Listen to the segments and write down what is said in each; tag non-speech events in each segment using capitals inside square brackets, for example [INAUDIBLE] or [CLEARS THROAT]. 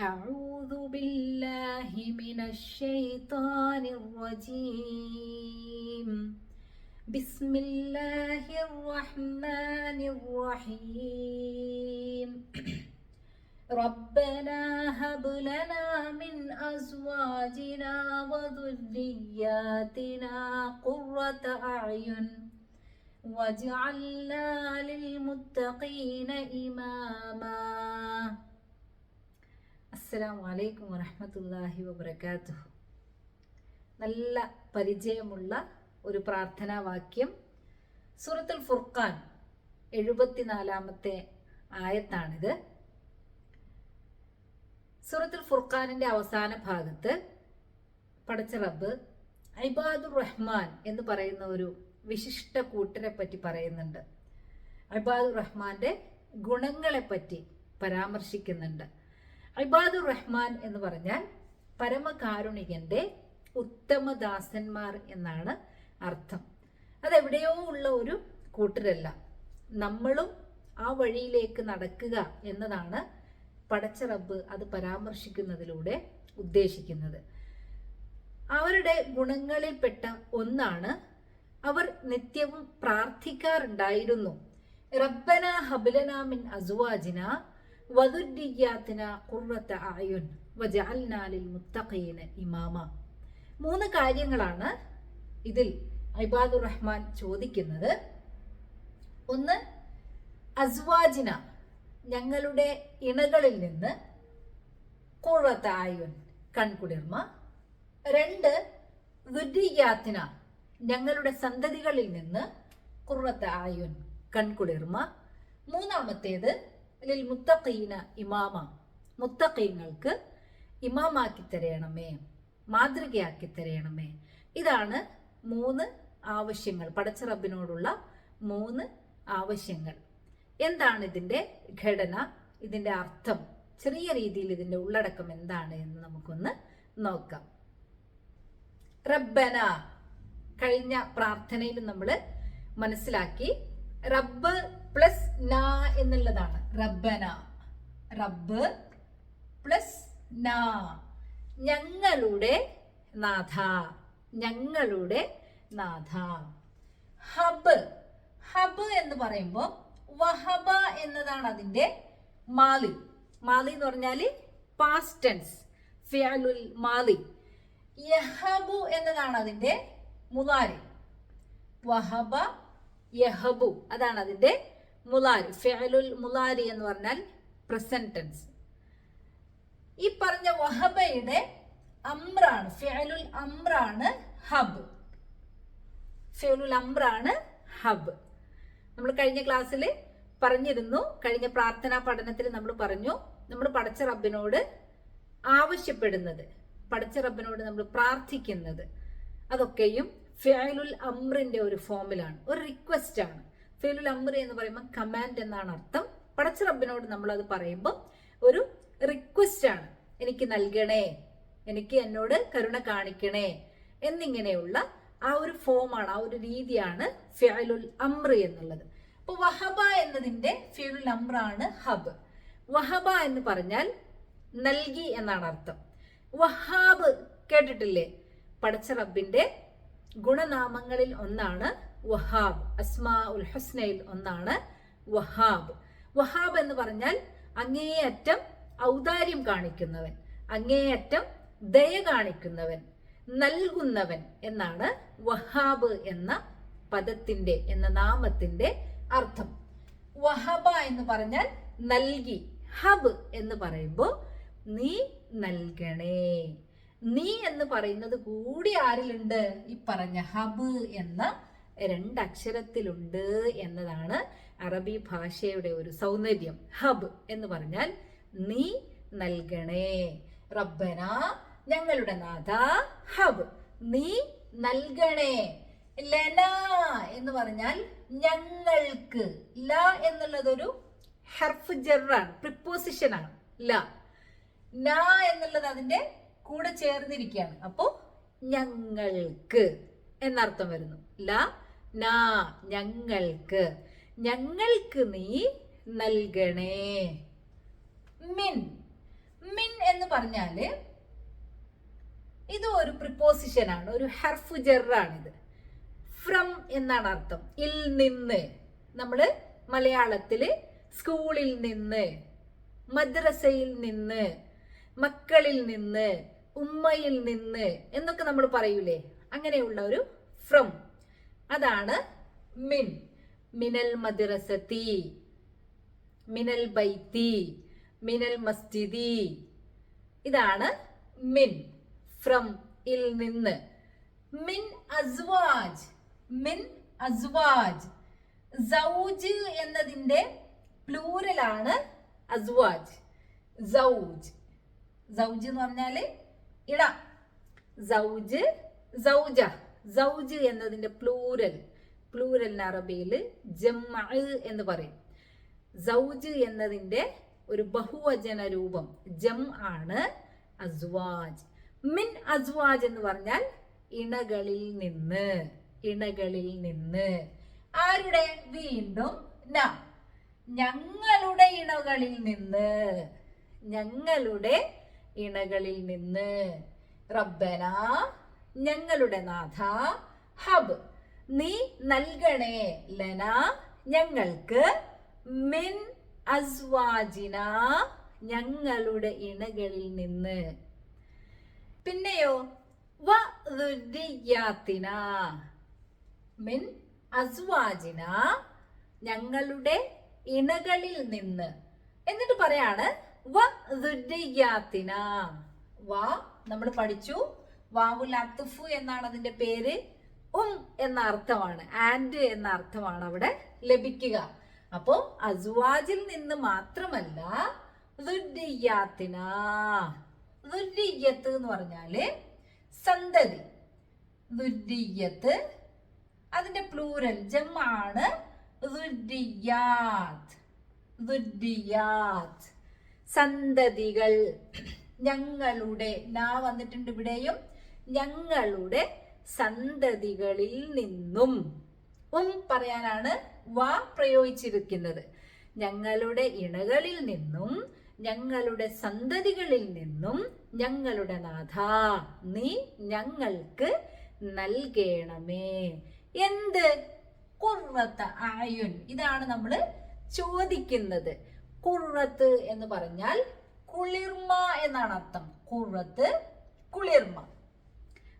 أعوذ بالله من الشيطان الرجيم. بسم الله الرحمن الرحيم. [CLEARS THROAT] ربنا هب لنا من أزواجنا وذرياتنا قرة أعين واجعلنا للمتقين إماما. അസ്സലാമു അലൈക്കും വറഹമത്തല്ലാഹി വബർക്കാത്തു നല്ല പരിചയമുള്ള ഒരു പ്രാർത്ഥനാ വാക്യം സൂറത്തുൽ ഫുർഖാൻ എഴുപത്തിനാലാമത്തെ ആയത്താണിത്. സൂറത്തുൽ ഫുർഖാനിന്റെ അവസാന ഭാഗത്ത് പടച്ച റബ്ബ് ഐബാദുർ റഹ്മാൻ എന്ന് പറയുന്ന ഒരു വിശിഷ്ട കൂട്ടരെ പറ്റി പറയുന്നുണ്ട്. ഐബാദുർ റഹ്മാന്റെ ഗുണങ്ങളെ പറ്റി പരാമർശിക്കുന്നുണ്ട്. ഇബാദുർ റഹ്മാൻ എന്ന് പറഞ്ഞാൽ പരമകാരുണികന്റെ ഉത്തമദാസന്മാർ എന്നാണ് അർത്ഥം. അതെവിടെയോ ഉള്ള ഒരു കൂട്ടരല്ല. നമ്മളും ആ വഴിയിലേക്ക് നടക്കുക എന്നതാണ് പടച്ച റബ്ബ് അത് പരാമർശിക്കുന്നതിലൂടെ ഉദ്ദേശിക്കുന്നത്. അവരുടെ ഗുണങ്ങളിൽപ്പെട്ട ഒന്നാണ് അവർ നിത്യവും പ്രാർത്ഥിക്കാറുണ്ടായിരുന്നു. റബ്ബന ഹബലനാമിൻ അസുവാജിന മൂന്ന് കാര്യങ്ങളാണ് ഇതിൽ ഇബാദുർ റഹ്മാൻ ചോദിക്കുന്നത്. ഒന്ന് അസ്വാജിന ഞങ്ങളുടെ ഇണകളിൽ നിന്ന് കുറത്ത ആയുൻ കൺകുളിർമ. രണ്ട് ദുരിയാത്തിന ഞങ്ങളുടെ സന്തതികളിൽ നിന്ന് കുറത്ത ആയുൻ കൺകുളിർമ. മൂന്നാമത്തേത് ലിൽ മുത്തഖീന ഇമാമ. മുത്തഖീങ്ങൾക്ക് ഇമാമാക്കി തരയണമേ മാതൃകയാക്കി തരയണമേ. ഇതാണ് മൂന്ന് ആവശ്യങ്ങൾ പടച്ച റബ്ബിനോടുള്ള മൂന്ന് ആവശ്യങ്ങൾ. എന്താണ് ഇതിന്റെ ഘടന? ഇതിന്റെ അർത്ഥം ചെറിയ രീതിയിൽ ഇതിന്റെ ഉള്ളടക്കം എന്താണ് എന്ന് നമുക്കൊന്ന് നോക്കാം. റബ്ബന കഴിഞ്ഞ പ്രാർത്ഥനയിൽ നമ്മൾ മനസ്സിലാക്കി റബ്ബ് പ്ലസ് ന എന്നുള്ളതാണ്. റബ്ബന. റബ്ബ് പ്ലസ് ന ഞങ്ങളുടെ നാഥ. ഞങ്ങളുടെ നാഥ. ഹബ്. ഹബ് എന്ന് പറയുമ്പോൾ വഹബ എന്നതാണ് അതിന്റെ മാലി. മാലി എന്ന് പറഞ്ഞാൽ പാസ്റ്റ് ടെൻസ് ഫിയാലുൽ മാലി. യഹബു എന്നതാണ് അതിന്റെ മുതാരി. വഹബ യഹബു. അതാണ് അതിന്റെ മുലാരി ഫെലുൽ മുലാരി എന്ന് പറഞ്ഞാൽ പ്രസന്റ് ടെൻസ് ഈ പറഞ്ഞ വഹബയുടെ അമ്രാണ് ഫെലുൽ അമ്രാണ് ഹബ്. ഫെലുൽ അമ്രാണ് ഹബ്. നമ്മൾ കഴിഞ്ഞ ക്ലാസ്സിൽ പറഞ്ഞിരുന്നു കഴിഞ്ഞ പ്രാർത്ഥനാ പഠനത്തിൽ നമ്മൾ പറഞ്ഞു നമ്മൾ പഠിച്ച റബ്ബിനോട് ആവശ്യപ്പെടുന്നത് പഠിച്ച റബ്ബിനോട് നമ്മൾ പ്രാർത്ഥിക്കുന്നത്. അതൊക്കെയും ഫിഅലുൽ അമ്രിന്റെ ഒരു ഫോമിലാണ് ഒരു റിക്വസ്റ്റ് ആണ്. ഫിഅലുൽ അമ്രി എന്ന് പറയുമ്പോൾ കമാൻഡ് എന്നാണ് അർത്ഥം. പടച്ച റബ്ബിനോട് നമ്മൾ അത് പറയുമ്പോൾ ഒരു റിക്വസ്റ്റ് ആണ്. എനിക്ക് നൽകണേ. എനിക്ക് എന്നോട് കരുണ കാണിക്കണേ. എന്നിങ്ങനെയുള്ള ആ ഒരു ഫോമാണ് ആ ഒരു രീതിയാണ് ഫിഅലുൽ അമ്രി എന്നുള്ളത്. അപ്പൊ വഹബ എന്നതിന്റെ ഫിഅലുൽ അമ്രാണ് ഹബ്. വഹബ എന്ന് പറഞ്ഞാൽ നൽകി എന്നാണ് അർത്ഥം. വഹാബ് കേട്ടിട്ടില്ലേ? പടച്ച റബ്ബിന്റെ ഗുണനാമങ്ങളിൽ ഒന്നാണ് വഹാബ് അസ്മാ ഉൽ ഹുസ്നയിൽ ഒന്നാണ് വഹാബ്. വഹാബ് എന്ന് പറഞ്ഞാൽ അങ്ങേയറ്റം ഔദാര്യം കാണിക്കുന്നവൻ അങ്ങേയറ്റം ദയ കാണിക്കുന്നവൻ നൽകുന്നവൻ എന്നാണ് വഹാബ് എന്ന പദത്തിന്റെ എന്ന നാമത്തിന്റെ അർത്ഥം. വഹബ എന്ന് പറഞ്ഞാൽ നൽകി ഹബ് എന്ന് പറയുമ്പോൾ നീ നൽകണേ. നീ എന്ന് പറയുന്നത് കൂടി ആരിലുണ്ട്? ഈ പറഞ്ഞ ഹബ് എന്ന രണ്ടക്ഷരത്തിലുണ്ട് എന്നതാണ് അറബി ഭാഷയുടെ ഒരു സൗന്ദര്യം. ഹബ് എന്ന് പറഞ്ഞാൽ നീ നൽകണേ. റബ്ബന ഞങ്ങളുടെ നാഥ ഹബ് നീ നൽകണേ. ലന എന്ന് പറഞ്ഞാൽ ഞങ്ങൾക്ക്. ല എന്നുള്ളതൊരു ഹർഫ് ജറാണ് പ്രിപ്പോസിഷൻ ആണ്. ല. ന എന്നുള്ളത് അതിന്റെ കൂടെ ചേർന്നിരിക്കുകയാണ്. അപ്പോ ഞങ്ങൾക്ക് എന്നർത്ഥം വരുന്നു. ല നാ ഞങ്ങൾക്ക് ഞങ്ങൾക്ക് നീ നൽകണേ. മിൻ. മിൻ എന്ന് പറഞ്ഞാൽ ഇത് ഒരു പ്രിപ്പോസിഷൻ ആണ് ഒരു ഹർഫ് ജെറാണിത് ഫ്രം എന്നാണ് അർത്ഥം. ഇൽ നിന്ന്. നമ്മൾ മലയാളത്തിൽ സ്കൂളിൽ നിന്ന് മദ്രസയിൽ നിന്ന് മക്കളിൽ നിന്ന് ഉമ്മയിൽ നിന്ന് എന്നൊക്കെ നമ്മൾ പറയൂലേ? അങ്ങനെയുള്ള ഒരു ഫ്രം. അതാണ് മിൻ. മിനൽ മദ്രസത്തി. മിനൽ ബൈത്തി. മിനൽ മസ്ജിദി. ഇതാണ് മിൻ. ഫ്രം ഇൽ നിന്ന്. മിൻ അസ്വാജ്. മിൻ അസ്വാജ്. സൗജ് എന്നതിന്റെ പ്ലൂരലാണ് അസ്വാജ്. സൗജ്. സൗജ് എന്ന് പറഞ്ഞാൽ ഇട. സൗജ് സൗജ. സൗജ് എന്നതിന്റെ പ്ലൂരൽ പ്ലൂരലിന് അറബിയിൽ ജമ്മ എന്ന് പറയും. സൗജ് എന്നതിന്റെ ഒരു ബഹുവചന രൂപം ജം ആണ് അസ്വാജ്. മിൻ അസ്വാജ് എന്ന് പറഞ്ഞാൽ ഇണകളിൽ നിന്ന് ഇണകളിൽ നിന്ന്. ആരുടെ? വീണ്ടും ന. ഞങ്ങളുടെ ഇണകളിൽ നിന്ന് ഞങ്ങളുടെ ഇണകളിൽ നിന്ന്. റബ്ബന ഞങ്ങളുടെ നാഥ ഹബ്. നീ നൽകണേ ലന. ഞങ്ങൾക്ക് മിൻ അസ്വാജിന ഞങ്ങളുടെ ഇണകളിൽ നിന്ന്. പിന്നെയോ വ മിൻ അസ്വാജിന ഞങ്ങളുടെ ഇണകളിൽ നിന്ന്. എന്നിട്ട് പറയാണ് വ വ നമ്മൾ പഠിച്ചു. വാവുൽ അത്തുഫു എന്നാണ് അതിന്റെ പേര്. ഉം എന്ന അർത്ഥമാണ്. ആൻഡ് എന്ന അർത്ഥമാണ് അവിടെ ലഭിക്കുക. അപ്പോ അസുവാജിൽ നിന്ന് മാത്രമല്ല ദുര്യാത്തിന. ദുര്യത്ത് എന്ന് പറഞ്ഞാൽ സന്തതി. ദുര്യത്ത് അതിന്റെ പ്ലൂരൽ ജമാണ് സന്തതികൾ ഞങ്ങളുടെ നാ വന്നിട്ടുണ്ട് ഇവിടെയും. ഞങ്ങളുടെ സന്തതികളിൽ നിന്നും. ഉം പറയാനാണ് വാ പ്രയോഗിച്ചിരിക്കുന്നത്. ഞങ്ങളുടെ ഇണകളിൽ നിന്നും ഞങ്ങളുടെ സന്തതികളിൽ നിന്നും ഞങ്ങളുടെ നാഥ നീ ഞങ്ങൾക്ക് നൽകേണമേ. എന്ത്? കുറത്ത ആയുൻ. ഇതാണ് നമ്മൾ ചോദിക്കുന്നത്. കുറത്ത് എന്ന് പറഞ്ഞാൽ കുളിർമ എന്നാണ് അർത്ഥം. കുറത്ത് കുളിർമ.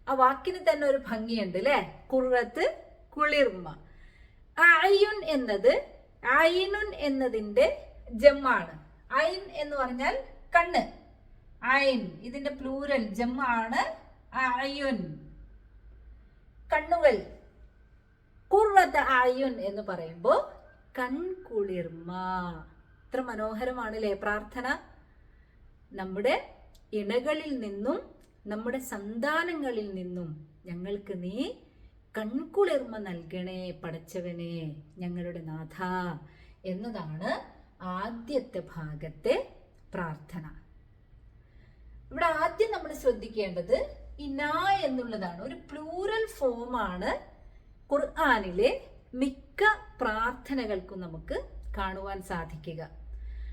ആ വാക്കിന് തന്നെ ഒരു ഭംഗിയുണ്ട് അല്ലെ കുറത്ത് കുളിർമ. അയുൻ എന്നത് അയിനുൻ എന്നതിന്റെ ജമ്മാണ്. ഐൻ എന്ന് പറഞ്ഞാൽ കണ്ണ്. ഐൻ ഇതിന്റെ പ്ലൂരൽ ജമ്മാണ് അയുൻ കണ്ണുകൾ. കുറത്ത് അയുൻ എന്ന് പറയുമ്പോൾ കൺകുളിർമ ഇത്ര മനോഹരമാണ് മനോഹരമാണല്ലേ പ്രാർത്ഥന? നമ്മുടെ ഇണകളിൽ നിന്നും നമ്മുടെ സന്താനങ്ങളിൽ നിന്നും ഞങ്ങൾക്ക് നീ കൺകുളിർമ നൽകണേ പടച്ചവനെ ഞങ്ങളുടെ നാഥ എന്നതാണ് ആദ്യത്തെ ഭാഗത്തെ പ്രാർത്ഥന. ഇവിടെ ആദ്യം നമ്മൾ ശ്രദ്ധിക്കേണ്ടത് ഇന എന്നുള്ളതാണ്. ഒരു പ്ലൂറൽ ഫോമാണ് ഖുർആാനിലെ മിക്ക പ്രാർത്ഥനകൾക്കും നമുക്ക് കാണുവാൻ സാധിക്കുക.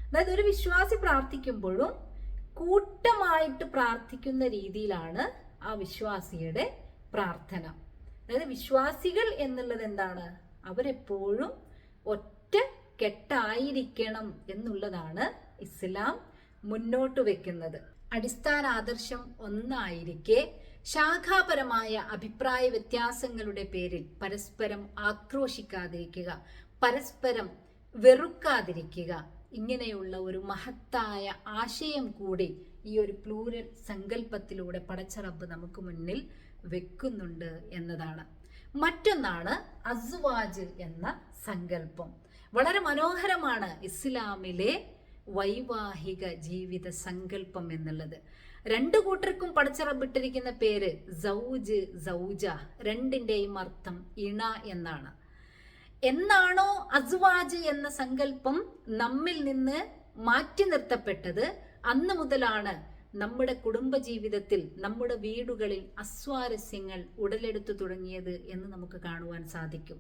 അതായത് ഒരു വിശ്വാസി പ്രാർത്ഥിക്കുമ്പോഴും കൂട്ടമായിട്ട് പ്രാർത്ഥിക്കുന്ന രീതിയിലാണ് ആ വിശ്വാസിയുടെ പ്രാർത്ഥന. അതായത് വിശ്വാസികൾ എന്നുള്ളത് എന്താണ്? അവരെപ്പോഴും ഒറ്റ കെട്ടായിരിക്കണം എന്നുള്ളതാണ് ഇസ്ലാം മുന്നോട്ട് വെക്കുന്നത്. അടിസ്ഥാന ആദർശം ഒന്നായിരിക്കെ ശാഖാപരമായ അഭിപ്രായ വ്യത്യാസങ്ങളുടെ പേരിൽ പരസ്പരം ആക്രോശിക്കാതിരിക്കുക പരസ്പരം വെറുക്കാതിരിക്കുക ഇങ്ങനെയുള്ള ഒരു മഹത്തായ ആശയം കൂടി ഈ ഒരു പ്ലൂരൽ സങ്കല്പത്തിലൂടെ പടച്ചറബ് നമുക്ക് മുന്നിൽ വെക്കുന്നുണ്ട് എന്നതാണ്. മറ്റൊന്നാണ് അസ്വാജ് എന്ന സങ്കല്പം. വളരെ മനോഹരമാണ് ഇസ്ലാമിലെ വൈവാഹിക ജീവിത സങ്കല്പം എന്നുള്ളത്. രണ്ടു കൂട്ടർക്കും പടച്ചറബിട്ടിരിക്കുന്ന പേര് സൗജ് സൗജ. രണ്ടിന്റെയും അർത്ഥം ഇണ എന്നാണ്. എന്നാണോ അസ്വാജ് എന്ന സങ്കല്പം നമ്മിൽ നിന്ന് മാറ്റി നിർത്തപ്പെട്ടത്? അന്ന് മുതലാണ് നമ്മുടെ കുടുംബജീവിതത്തിൽ നമ്മുടെ വീടുകളിൽ അസ്വാരസ്യങ്ങൾ ഉടലെടുത്തു തുടങ്ങിയത് എന്ന് നമുക്ക് കാണുവാൻ സാധിക്കും.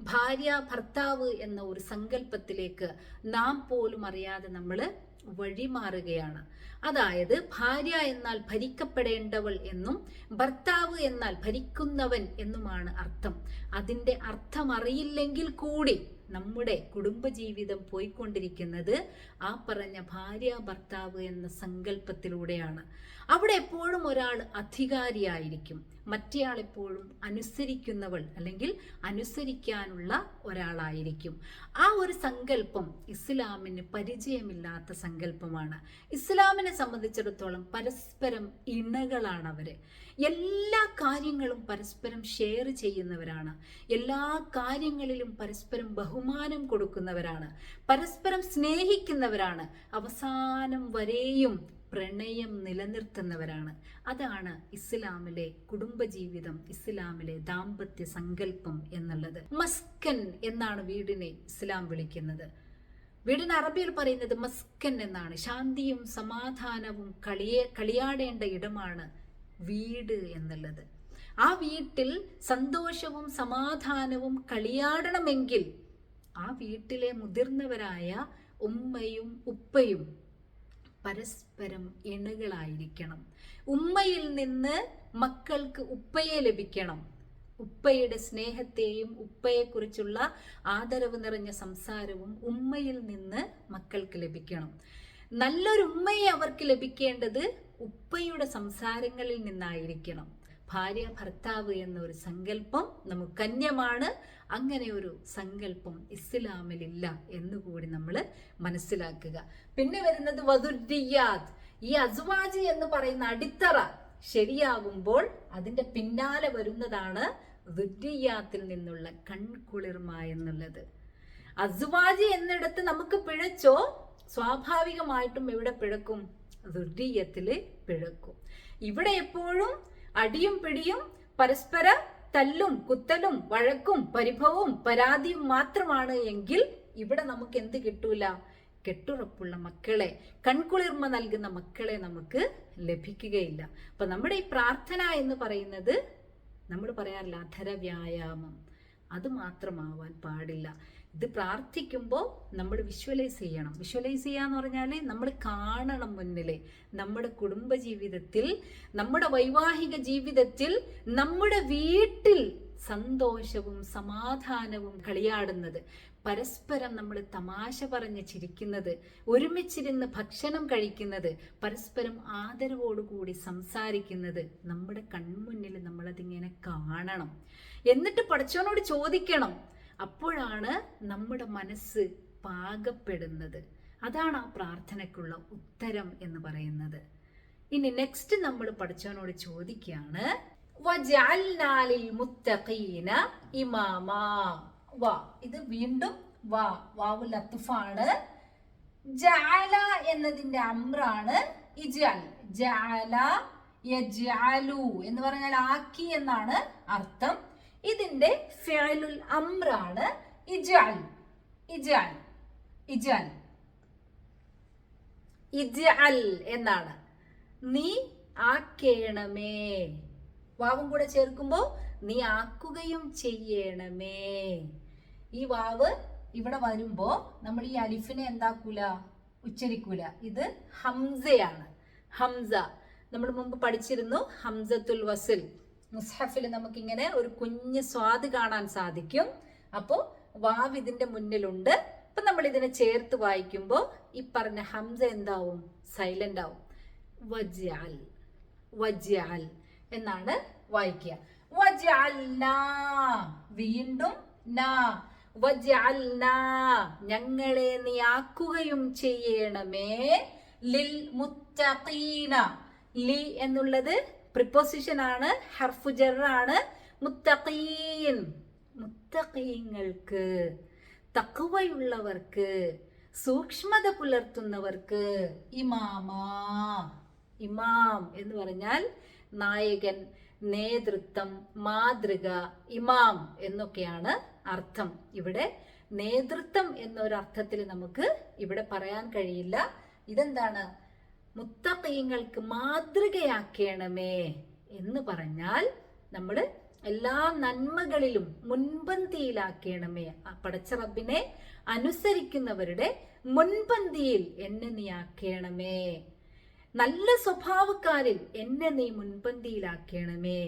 ഭാര്യ ഭർത്താവ് എന്ന ഒരു സങ്കല്പത്തിലേക്ക് നാം പോലും അറിയാതെ നമ്മൾ വഴിമാറുകയാണ് അതായത് ഭാര്യ എന്നാൽ ഭരിക്കപ്പെടേണ്ടവൾ എന്നും ഭർത്താവ് എന്നാൽ ഭരിക്കുന്നവൻ എന്നുമാണ് അർത്ഥം. അതിന്റെ അർത്ഥം അറിയില്ലെങ്കിൽ കൂടി നമ്മുടെ കുടുംബജീവിതം പോയിക്കൊണ്ടിരിക്കുന്നത് ആ പറഞ്ഞ ഭാര്യ ഭർത്താവ് എന്ന സങ്കല്പത്തിലൂടെയാണ്. അവിടെ എപ്പോഴും ഒരാൾ അധികാരിയായിരിക്കും. മറ്റേയാൾ എപ്പോഴും അനുസരിക്കുന്നവൾ അല്ലെങ്കിൽ അനുസരിക്കാനുള്ള ഒരാളായിരിക്കും. ആ ഒരു സങ്കല്പം ഇസ്ലാമിന് പരിചയമില്ലാത്ത സങ്കല്പമാണ്. ഇസ്ലാമിനെ സംബന്ധിച്ചിടത്തോളം പരസ്പരം ഇണകളാണ് അവർ എല്ലാ കാര്യങ്ങളും പരസ്പരം ഷെയർ ചെയ്യുന്നവരാണ്. എല്ലാ കാര്യങ്ങളിലും പരസ്പരം ബഹുമാനം കൊടുക്കുന്നവരാണ്. പരസ്പരം സ്നേഹിക്കുന്നവരാണ്. അവസാനം വരെയും പ്രണയം നിലനിർത്തുന്നവരാണ്. അതാണ് ഇസ്ലാമിലെ കുടുംബജീവിതം ഇസ്ലാമിലെ ദാമ്പത്യ സങ്കല്പം എന്നുള്ളത്. മസ്കൻ എന്നാണ് വീടിനെ ഇസ്ലാം വിളിക്കുന്നത്. വീടിന് അറബിയിൽ പറയുന്നത് മസ്കൻ എന്നാണ്. ശാന്തിയും സമാധാനവും കളിയെ കളിയാടേണ്ട ഇടമാണ് വീട് എന്നുള്ളത്. ആ വീട്ടിൽ സന്തോഷവും സമാധാനവും കളിയാടണമെങ്കിൽ ആ വീട്ടിലെ മുതിർന്നവരായ ഉമ്മയും ഉപ്പയും പരസ്പരം ഇണകളായിരിക്കണം ഉമ്മയിൽ നിന്ന് മക്കൾക്ക് ഉപ്പയെ ലഭിക്കണം. ഉപ്പയുടെ സ്നേഹത്തെയും ഉപ്പയെക്കുറിച്ചുള്ള ആദരവ് നിറഞ്ഞ സംസാരവും ഉമ്മയിൽ നിന്ന് മക്കൾക്ക് ലഭിക്കണം. നല്ലൊരു ഉമ്മയെ അവർക്ക് ലഭിക്കേണ്ടത് ഉപ്പയുടെ സംസാരങ്ങളിൽ നിന്നായിരിക്കണം. ഭാര്യ ഭർത്താവ് എന്നൊരു സങ്കല്പം നമുക്ക് അന്യമാണ് അങ്ങനെ ഒരു സങ്കല്പം ഇസ്ലാമിലില്ല എന്ന് കൂടി നമ്മൾ മനസ്സിലാക്കുക. പിന്നെ വരുന്നത് വധുരിയാദ് ഈ അസുവാജി എന്ന് പറയുന്ന അടിത്തറ ശരിയാകുമ്പോൾ അതിന്റെ പിന്നാലെ വരുന്നതാണ് ദുര്യാത്തിൽ നിന്നുള്ള കൺകുളിർമ എന്നുള്ളത്. അസുവാജി എന്നിടത്ത് നമുക്ക് പിഴച്ചോ? സ്വാഭാവികമായിട്ടും എവിടെ പിഴക്കും? ദുർഗീയത്തിൽ പിഴക്കും. ഇവിടെ എപ്പോഴും അടിയും പിടിയും പരസ്പര തല്ലും കുത്തലും വഴക്കും പരിഭവവും പരാതിയും മാത്രമാണ് എങ്കിൽ ഇവിടെ നമുക്ക് എന്ത് കിട്ടൂല? കെട്ടുറപ്പുള്ള മക്കളെ കൺകുളിർമ നൽകുന്ന മക്കളെ നമുക്ക് ലഭിക്കുകയില്ല. അപ്പൊ നമ്മുടെ ഈ പ്രാർത്ഥന എന്ന് പറയുന്നത് നമ്മൾ പറയാറില്ല അധര വ്യായാമം അത് മാത്രമാവാൻ പാടില്ല. ഇത് പ്രാർത്ഥിക്കുമ്പോൾ നമ്മൾ വിഷ്വലൈസ് ചെയ്യണം. വിഷ്വലൈസ് ചെയ്യുക എന്ന് പറഞ്ഞാൽ നമ്മൾ കാണണം മുന്നിലെ. നമ്മുടെ കുടുംബ ജീവിതത്തിൽ നമ്മുടെ വൈവാഹിക ജീവിതത്തിൽ നമ്മുടെ വീട്ടിൽ സന്തോഷവും സമാധാനവും കളിയാടുന്നത്. പരസ്പരം നമ്മൾ തമാശ പറഞ്ഞ് ചിരിക്കുന്നത് ഒരുമിച്ചിരുന്ന് ഭക്ഷണം കഴിക്കുന്നത് പരസ്പരം ആദരവോടുകൂടി സംസാരിക്കുന്നത് നമ്മുടെ കൺമുന്നിൽ നമ്മളതിങ്ങനെ കാണണം. എന്നിട്ട് പഠിച്ചവനോട് ചോദിക്കണം അപ്പോഴാണ് നമ്മുടെ മനസ്സ് പാകപ്പെടുന്നത്. അതാണ് ആ പ്രാർത്ഥനയ്ക്കുള്ള ഉത്തരം എന്ന് പറയുന്നത്. ഇനി നെക്സ്റ്റ് നമ്മൾ പഠിച്ചവനോട് ചോദിക്കുകയാണ് ഇത് വീണ്ടും വാ വാവ് ലത്തുഫാണ് ജാല എന്നതിന്റെ അമ്രാണ് ഇജാൽ യജ്അലു എന്ന് പറഞ്ഞാൽ ആക്കി എന്നാണ് അർത്ഥം. ഇതിന്റെ ഫിഅലുൽ അമ്രാണ് ഇജാൽ ഇജാൽ ഇജാൽ ഇജാൽ എന്നാണ്. നീ ആക്കേണമേ. വാവും കൂടെ ചേർക്കുമ്പോൾ നീ ആക്കുകയും ചെയ്യണമേ. ഈ വാവ് ഇവിടെ വരുമ്പോ നമ്മൾ ഈ അലിഫിനെ എന്താക്കൂല? ഉച്ചരിക്കൂല. ഇത് ഹംസയാണ്. ഹംസ. നമ്മൾ മുമ്പ് പഠിച്ചിരുന്നു ഹംസത്തുൽ വസിൽ. മുസ്ഹഫിൽ നമുക്കിങ്ങനെ ഒരു കുഞ്ഞ് സ്വാദ് കാണാൻ സാധിക്കും. അപ്പോൾ വാവ് ഇതിന്റെ മുന്നിലുണ്ട്. അപ്പൊ നമ്മൾ ഇതിനെ ചേർത്ത് വായിക്കുമ്പോൾ ഈ പറഞ്ഞ ഹംസ എന്താവും? സൈലന്റ് ആവും. വജ്അൽ വജ്അൽ എന്നാണ് വായിക്കുക. വീണ്ടും ഞങ്ങളെ നീ ആക്കുകയും ചെയ്യണമേ. ലിൽ മുത്തീന ലി എന്നുള്ളത് പ്രിപ്പോസിഷൻ ആണ് ഹർഫുജറാണ് മുത്തഖീൻ മുത്തഖീങ്ങൾക്ക് തക്കുവയുള്ളവർക്ക് സൂക്ഷ്മത പുലർത്തുന്നവർക്ക് ഇമാമാ ഇമാം എന്ന് പറഞ്ഞാൽ നായകൻ നേതൃത്വം മാതൃക ഇമാം എന്നൊക്കെയാണ് അർത്ഥം. ഇവിടെ നേതൃത്വം എന്നൊരർത്ഥത്തിൽ നമുക്ക് ഇവിടെ പറയാൻ കഴിയില്ല. ഇതെന്താണ്? മുത്തക്കയങ്ങൾക്ക് മാതൃകയാക്കണമേ എന്ന് പറഞ്ഞാൽ നമ്മൾ എല്ലാ നന്മകളിലും മുൻപന്തിയിലാക്കണമേ. പടച്ച റബ്ബിനെ അനുസരിക്കുന്നവരുടെ മുൻപന്തിയിൽ എന്നെ നീ ആക്കണമേ. നല്ല സ്വഭാവക്കാരിൽ എന്നെ നീ മുൻപന്തിയിലാക്കണമേ.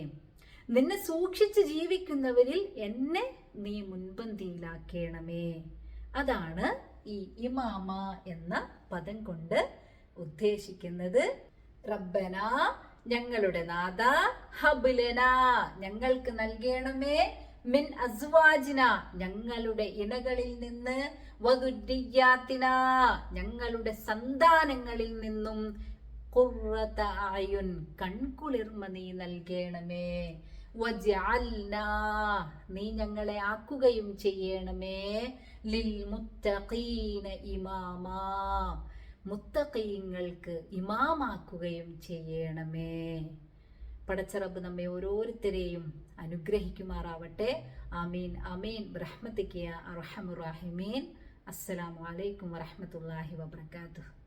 നിന്നെ സൂക്ഷിച്ച് ജീവിക്കുന്നവരിൽ എന്നെ നീ മുൻപന്തിയിലാക്കണമേ. അതാണ് ഈ ഇമാമ എന്ന പദം കൊണ്ട് ഉദ്ദേശിക്കുന്നത് റബ്ബന ഞങ്ങളുടെ നാഥ ഹബുലന ഞങ്ങൾക്ക് നൽകണമേ. മിൻ അസ്വാജിന ഞങ്ങളുടെ ഇണകളിൽ നിന്ന്. വകുറ്റിയാത്തിന ഞങ്ങളുടെ സന്താനങ്ങളിൽ നിന്നും. ഖുർറത അയുൻ കൺകുളിർമ നീ നൽകണമേ. നീ ഞങ്ങളെ ആക്കുകയും ചെയ്യണമേ. ലിൽ മുത്തഖീന ഇമാമാ. മുത്തഖീങ്ങൾക്ക് ഇമാമാക്കുകയും ചെയ്യണമേ. പടച്ചറബ് നമ്മെ ഓരോരുത്തരെയും അനുഗ്രഹിക്കുമാറാവട്ടെ. ആമീൻ അമീൻ റഹ്മത്തിക്കിയ അസ്സലാമു അലൈക്കും വറഹ്മത്തുള്ളാഹി വബർക്കാത്തുഹു